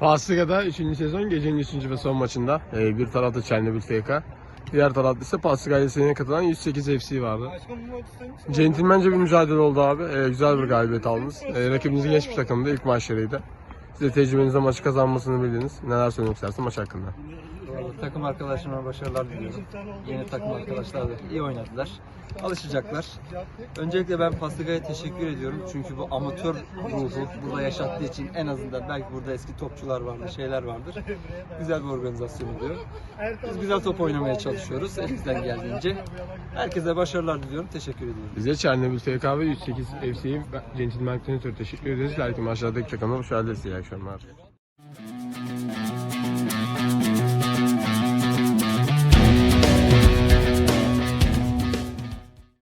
Pasliga'da 3. sezon gecenin 3. ve son maçında e, bir tarafta Çernobil FK, diğer tarafta ise Pasliga ailesine katılan 108 FC vardı. Centilmence bir mücadele oldu abi. E, güzel bir galibiyet aldınız. E, rakibinizi geçmiş takımdı. ilk maçlarıydı. Size tecrübenizle maçı kazanmasını bildiniz. Neler söylemek istersin maç hakkında? Vallahi takım arkadaşlarıma başarılar diliyorum. Yeni takım arkadaşlar da iyi oynadılar. Alışacaklar. Öncelikle ben Pasliga'ya teşekkür ediyorum. Çünkü bu amatör ruhu burada yaşattığı için en azından belki burada eski topçular vardır, şeyler vardır. Güzel bir organizasyon oluyor. Biz güzel top oynamaya çalışıyoruz elimizden geldiğince. Herkese başarılar diliyorum. Teşekkür ediyorum. Bize Çernobil FK ve 108 FC'yi Centilmenlikten ötürü teşekkür ederiz. Belki maçlardaki takımda başarılı İyi akşamlar.